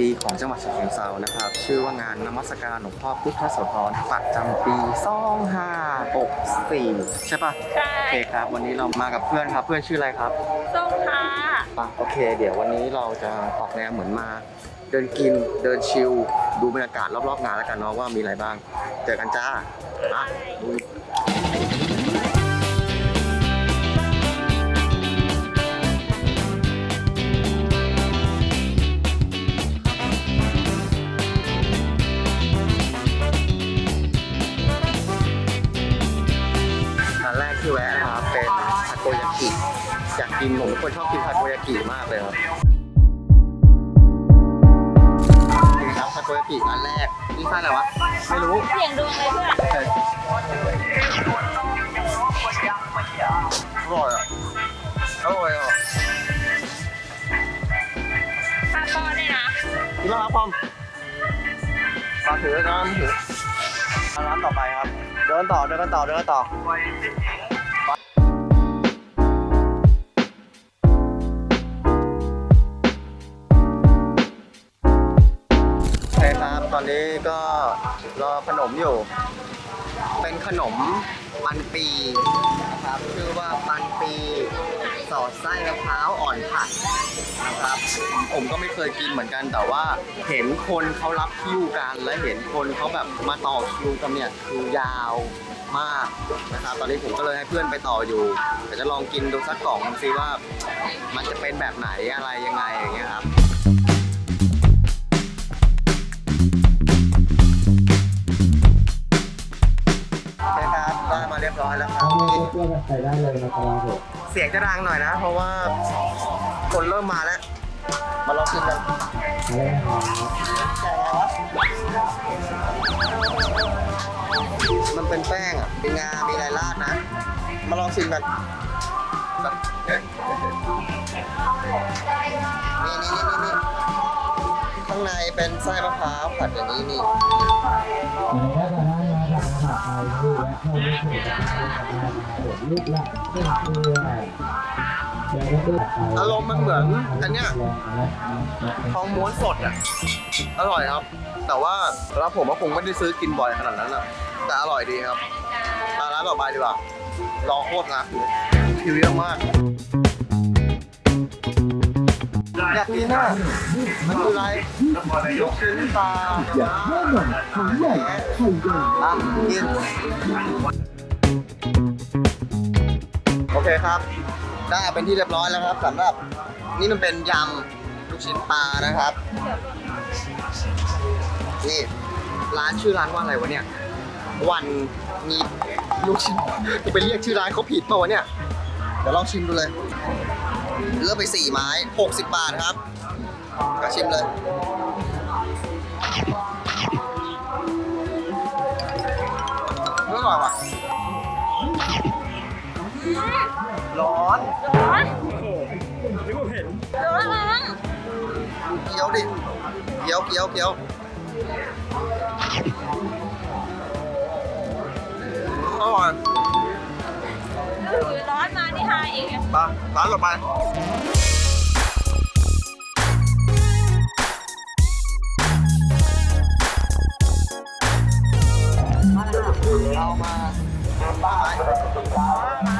ประจำปีของจังหวัดฉะเชิงเทรานะครับ ชื่อว่างานนมัสการหลวงพ่อพุทธโสธรประจำปี2564ใช่ปะใช่ โอเคครับ วันนี้เรามากับเพื่อนครับ เพื่อนชื่ออะไรครับส้มค่ะปะโอเค เดี๋ยววันนี้เราจะออกแนวเหมือนมา เดินกินเดินชิลดูบรรยากาศรอบๆงานแล้วกันเนาะว่ามีอะไรบ้าง เจอกันจ้าอะลุย กกินผมเป็นคนชอบกินทาโกยากิมากเลยครับนี่ครับทาโกยากิร้านแรกนี่ไส้อะไรวะไม่รู้เสียงดวงเลยเพื่อนอร่อยอะอร่อยอะข้าวป้อด้วยนะกินแล้วครับพอมมาถือนะถือร้านต่อไปครับ เดินต่อเดินกันต่อเดินกันต่อโอ ก็รอขนมอยู่ เป็นขนมปันปีนะครับชื่อว่าปันปีสอดไส้มะพร้าวอ่อนผัดนะครับ ผมก็ไม่เคยกินเหมือนกันแต่ว่าเห็นคนเขารับคิวกันและเห็นคนเขาแบบมาต่อคิวกันเนี่ยคือยาวมากนะครับตอนนี้ผมก็เลยให้เพื่อนไปต่ออยู่เดี๋ยวจะลองกินดูสักกล่องดูซิว่า มันจะเป็นแบบไหนอะไรยังไงอย่างเงี้ยครับ อยแล้วครับเพื่อนไปได้เลยนะครับผมเสียงจะดังหน่อยนะ เพราะว่าคนเริ่มมาแล้ว มาลองชิมกันอะไรนะครับมันเป็นแป้งอะมีงา มีอะไรราดนะ มาลองชิมกันนี่นี่นี่นี่ข้างในเป็นไส้มะพร้าวผัดอย่างนี้นี่อย่างนี้ก็จะได้มาจาอารไทยที่และเข้าไม่ถูกกับทางารผมลูกละเพื่อนเพื่อนเดี๋ยวก็อารมณ์มันเหมือนอันเนี้ยทองม้วนสดอะ อร่อยครับ แต่ว่าแล้วผมว่าคงไม่ได้ซื้อกินบ่อยขนาดนั้นอะ แต่อร่อยดีครับ มาร้านต่อไปดีกว่า รอโคตรนะคิวเยอะมาก อยากกินอะมันคืออะไรลูกชิ้นปลาอยากแน่นอนเขาใหญ่ไข่ใหญ่อะกินโอเคครับ ได้เป็นที่เรียบร้อยแล้วครับสำหรับนี่มันเป็นยำลูกชิ้นปลานะครับนี่ร้านชื่อร้านว่าอะไรวะเนี่ย วันมีลูกชิ้นไปเรียกชื่อร้านเขาผิดเปล่าวะเนี่ย เดี๋ยวลองชิมดูเลย เลือกไปสี่ไม้ 60 บาทครับก็ชิมเลย อร่อยว่ะ ร้อนร้อนร้อนร้อนเคี้ยวดิเคี้ยวเคี้ยวเคี้ยวอร่อย เองไปร้านต่อไปเรามาป้าไม้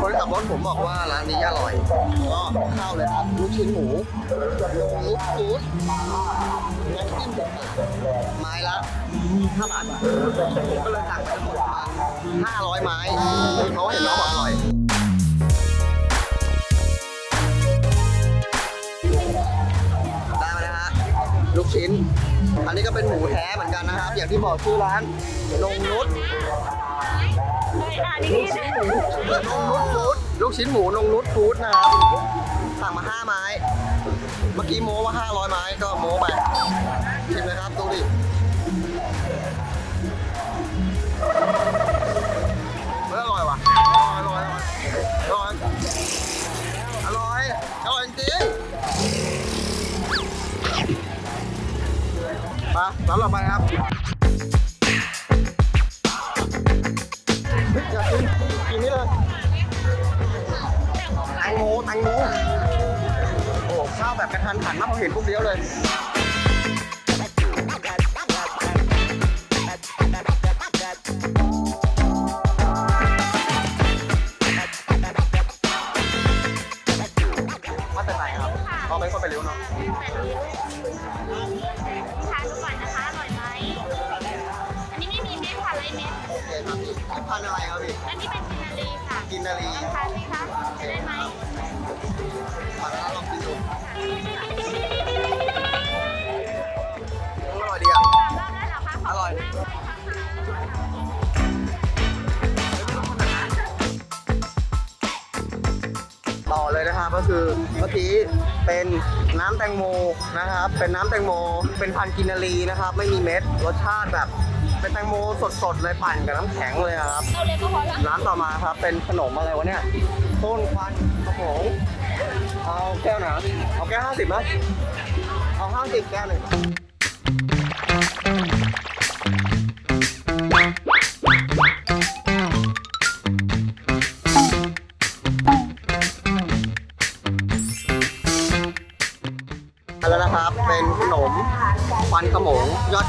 คนขับรถผมบอกว่าร้านนี้อร่อย ก็เข้าเลยครับลูกชิ้นหมูลูกฟูดน้ำจิ้มไม้ละห้าบาทผมก็เลยสั่งไปทั้งหมดมาห้าร้อยไม้เพราะว่าเห็นน้องบอกอร่อยได้มาแล้วฮะลูกชิ้น อันนี้ก็เป็นหมูแท้เหมือนกันนะครับ อย่างที่บอกชื่อร้านนงนุช คยอ่านดีๆนะนงนุชฟู้ดลูกชิ้นหมูนงนุชฟู้ดนะครับสั่งมา5ไม้ เมื่อกี้โม้ว่า500ไม้ก็โม้ไปชิมเลยครับดูดิอร่อยว่ะอร่อยอร่อยอร่อยอร่อยอร่อยจริงมาร้านต่อไปครับ แตงโมโอ้ข้าวแบบกระทันหันมากเพาเห็นปุ๊บเลี้ยวเลย เลยนะครับก็คือเมื่อกี้เป็นน้ำแตงโมนะครับ เป็นน้ำแตงโม เป็นพันธุ์กินนารีนะครับ ไม่มีเม็ดรสชาติแบบ เป็นแตงโมสดๆเลยปั่นกับน้ำแข็งเลยครับเอาเลยก็พอละร้านต่อมาครับ เป็นขนมอะไรวะเนี่ยต้นควันกระโปงเอาแก้วไหนเอาแก้วห้าสิบไหมเอาห้าสิบแก้วหนึ่ง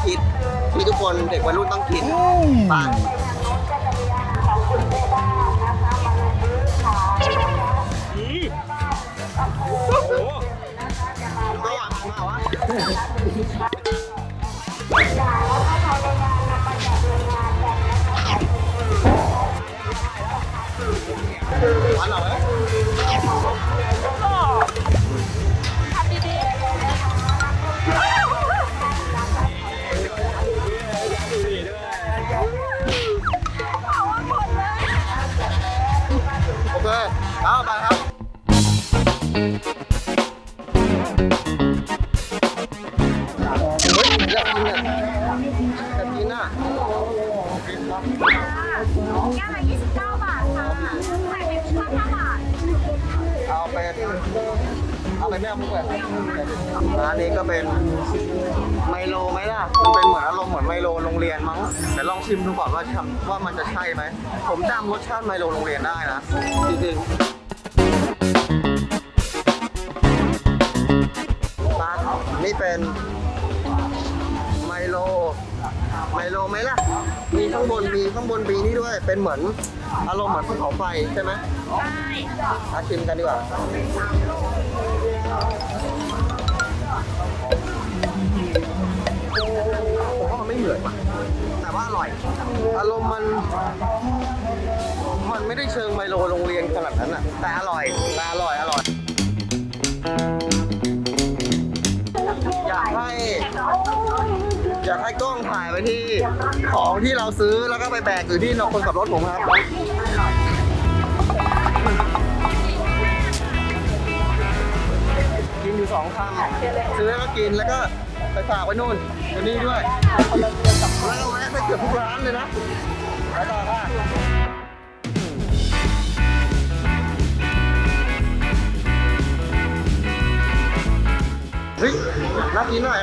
งยอดฮิตที่ทุกคนเด็กวัยรุ่นต้องกินปังก็อยากมาวะหว เฮ้ยอยากกินอะอยากกินอะกินครับแก้วละ29 บาทค่ะไข่เป็นชอบ5บาทเอาเป็นเอาเป็นแม่มุกเลยร้านนี้ก็เป็นไมโลไหมล่ะ มันเป็นเหมือนอารมณ์เหมือนไมโลโรงเรียนมั้งแต่ลองชิมดูก่อนว่าทำว่ามันจะใช่ไหม ผมจำรสชาติไมโลโรงเรียนได้นะ จริงๆ นี่เป็นไมโล ไมโลไหมล่ะ มีข้างบนมีข้างบนมีนี่ด้วย เป็นเหมือนอารมณ์เหมือนภูเขาไฟใช่ไหมใช่มาชิมกันดีกว่าผมว่ามันไม่เหมือนว่ะแต่ว่าอร่อย อารมณ์มัน มันไม่ได้เชิงไมโลโรงเรียนขนาดนั้นอะ แต่อร่อยแต่อร่อยอร่อยอย ของที่เราซื้อแล้วก็ไปแบกอยู่ที่นคนขับรถผมครับกินอยู่สองคำซื้อแล้วก็กินแล้วก็ไปฝากไว้นู่นไว้นี่ด้วยแล้วก็แวะไปเกือบทุกร้านเลยนะแล้วต่อค่ะเฮ้ยน่ากินหน่อย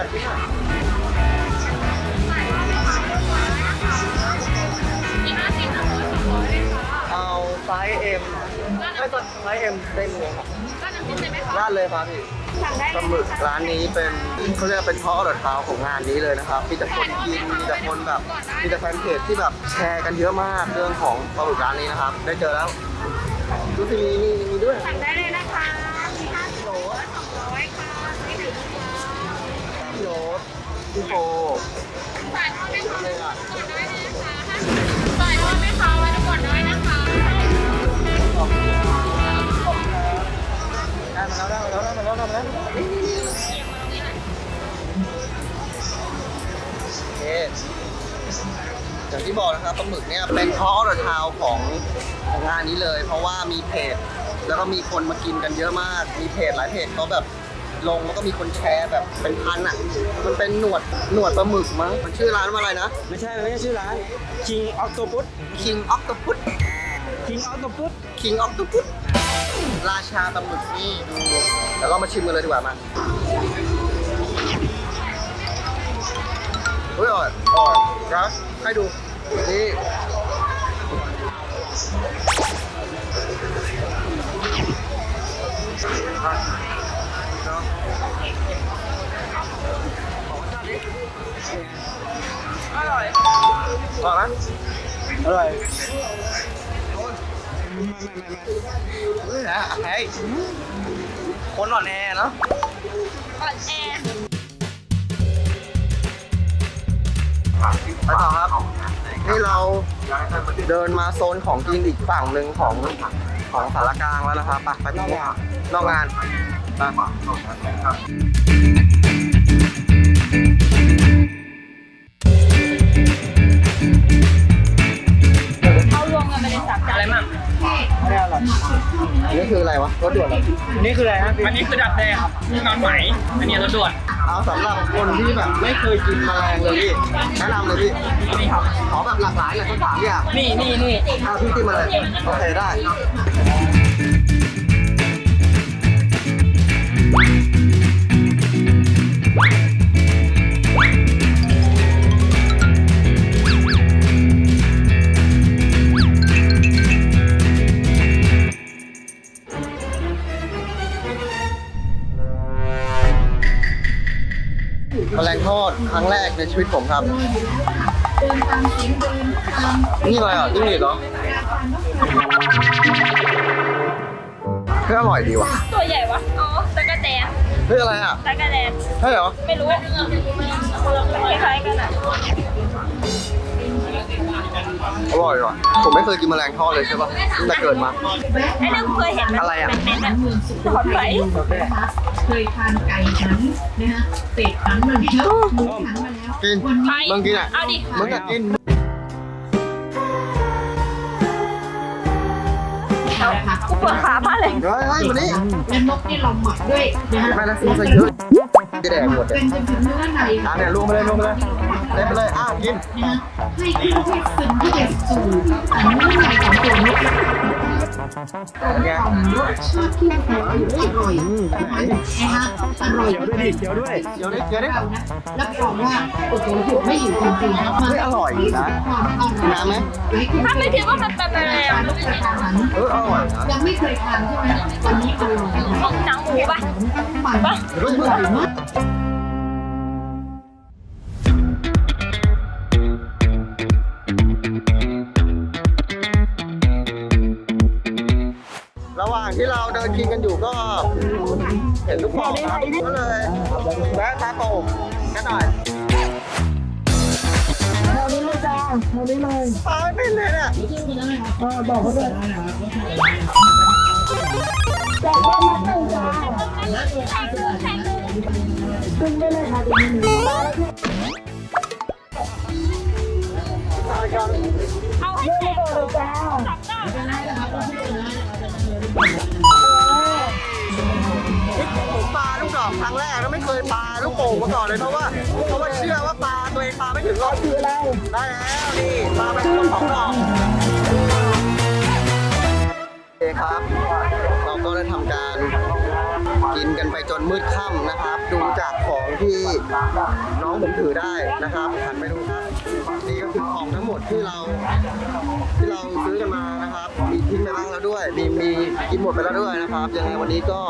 ส์เอ็มไม่ต้องไซส์เอ็มเต็มเลยครับก็น้ำจิ้มเลยไหมคะราดเลยครับพี่สั่งได้ปเลลายหมึกร้านนี้เป็นเขาเรียกว่าเป็นพ่ออร่อยเท้าของงานนี้เลยนะครับมีแต่คนกินมีแต่คนแบบมีแต่แฟนเพจที่แบบแชร์กันเยอะมากเรื่องของปลาหมึกร้านนี้นะครับ ได้เจอแล้วดูสิมีมีมีด้วยสั่งได้เลยนะคะมี5โหล200ค่ะไม่ถึงค่ะพี่โอ๊ตพี่โฟฝ่ายทอดไหมคะเลยอะก่อนได้เลยนะคะฝ่ายทอดไหมคะไว้ดูก่อนได้นะคะ อเคอย่างที่บอกนะครับปลาหมึกเนี่ยเป็นพ่ออร่อยเท้าของของงานนี้เลย เพราะว่ามีเพจ แล้วก็มีคนมากินกันเยอะมาก มีเพจหลายเพจเขาแบบลงแล้วก็มีคนแชร์แบบเป็นพันอะ มันเป็นหนวดหนวดปลาหมึกมั้ง มันชื่อร้านว่าอะไรนะ ไม่ใช่มันไม่ใช่ชื่อร้าน King Octopus King Octopus King Octopus King Octopus ราชาปลาหมึกนี่ดูเดี๋ยวเรามาชิมกันเลยดีกว่ามาเฮ้ยอร่อยอร่อยนะให้ดูนี่อะเนาะบอกรสชาติดิอร่อย บอกไหมอร่อยเฮ้ยคนอ่อนแอเนาะอ่อนแอไปต่อครับ นี่เราเดินมาโซนของกินอีกฝั่งหนึ่งของของสารกลางแล้วนะครับไปไปนอกงานนอกงานไป นนี้คืออะไรวะรถด่วนเหรออันนี้คืออะไรครับพี่อันนี้คือดับแดงนี่นอนไหมอันนี้รถด่วนเอาสำหรับคนที่แบบไม่เคยกินแมลงเลยพี่แนะนำเลยพี่นี่ครับขอแบบหลากหลายเลยสักสามอย่างนี่นี่นี่อะพี่จิ้มมาเลยโอเคได้แมล ทอดครั้งแรกในชีวิตผมครับ นี่อะไรอะจิ้งหรีดเหรอเฮ้ยอร่อยดีว่ะตัวใหญ่วะ อ๋อตะกะแตนเฮ้ยอะไรอะตะกะแตนใช่เหรอ ไม่รู้คล้ายๆกันอะ อร่อยว่ะผมไม่เคยกินแมลงทอดเลยใช่ปะตั้งแต่เกิดมา ไอ้เรื่องเคยเห็นมันอะไรอะ เป็นๆอะถอดไฟนะคะเคยทานไก่หันนะคะเป็ดหันมาแล้วหมูหันมาแล้ว กินไฟมึงกินอะเอาดิ มึงอยากกินเอาผักกูปวดขามาเลย เฮ้ยเฮ้ยมานี่และนกที่เราหมักด้วยนะคะแม่ละซื้อซะเยอะจะแดงหมดเป็นจะเป็นเนื้อในอะเนี่ยลงไปเลยลงไปเลยเต็มไปเลยอ้าวกิน นะคะ ให้เครื่องเทศซึมเข้าไปสู่เนื้อในของตัวนกเป็นไงรสชาติที่หอมอร่อยนะคะอร่อยเขียวด้วยดิเขียวด้วยเดี๋ยวนี้เดี๋ยวนี้เรานะรับรองว่าโอ้โหหยุดไม่อยู่จริงๆนะมาเฮ้ยอร่อยนะ ความอร่อยน้ำไหม ถ้าไม่คิดว่ามันเป็นแมลงการรับประทานเอออร่อยนะยังไม่เคยทานใช่ไหมวันนี้อร่อยนะหนังหมูปะมันอร่อยมาก ที่เราเดินกินกันอยู่ก็ เห็นลูกพ่อครับก็เลยแวะตาโป่งกันหน่อยเรานี้เลยจ้าเรานี้เลยปลาไม่เป็นเลยเนี่ยเอาให้แตกเลยจ้าจับได้ผม ครั้งแรกแล้วไม่เคยปลาลูกโป่งมาก่อนเลยเพราะว่าเพราะว่าเชื่อว่าปลาตัวเองปลาไม่ถึงรอบคืออะไรได้แล้วนี่ปลาเป็นคนของดอกโอเคครับ เราก็ได้ทำการ กินกันไปจนมืดค่ำนะครับ ดูจากของที่น้องผมถือได้นะครับหันไปดูครับนี่ก็คือของทั้งหมดที่เรา ที่เราซื้อกันมานะครับ มีทิ้งไปบ้างแล้วด้วย มีมีกินหมดไปแล้วด้วยนะครับยังไงวันนี้ก็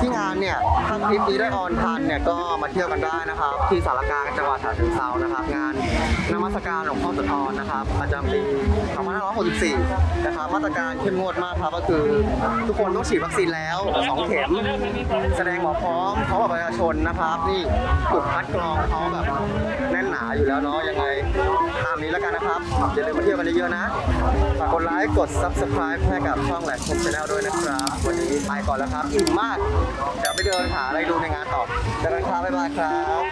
ที่งานเนี่ยถ้าคลิปนี้ได้ออนทันเนี่ยก็มาเที่ยวกันได้นะครับ ที่สารกลางจังหวัดฉะเชิงเทรานะครับ งานนมัสการหลวงพ่อโสธรนะครับประจำปี2564นะครับมาตรการเข้มงวดมากครับก็คือทุกคนต้องฉีดวัคซีนแล้วสองเข็มแสดงหมอพร้อมพร้อมกับประชาชนนะครับ นี่จุดคัดกรองเขาแบบแน่นหนาอยู่แล้วเนาะยังไงตามนี้แล้วกันนะครับอย่าลืมมาเที่ยวกันเยอะๆนะฝากกดไลค์กด subscribe ให้กับช่องแหลกคมชาแนลด้วยนะครับ วันนี้ไปก่อนแล้วครับอิ่มมากเดี๋ยวไปเดินหาอะไรดูในงานต่อเจอกันครับบ๊ายบายครับ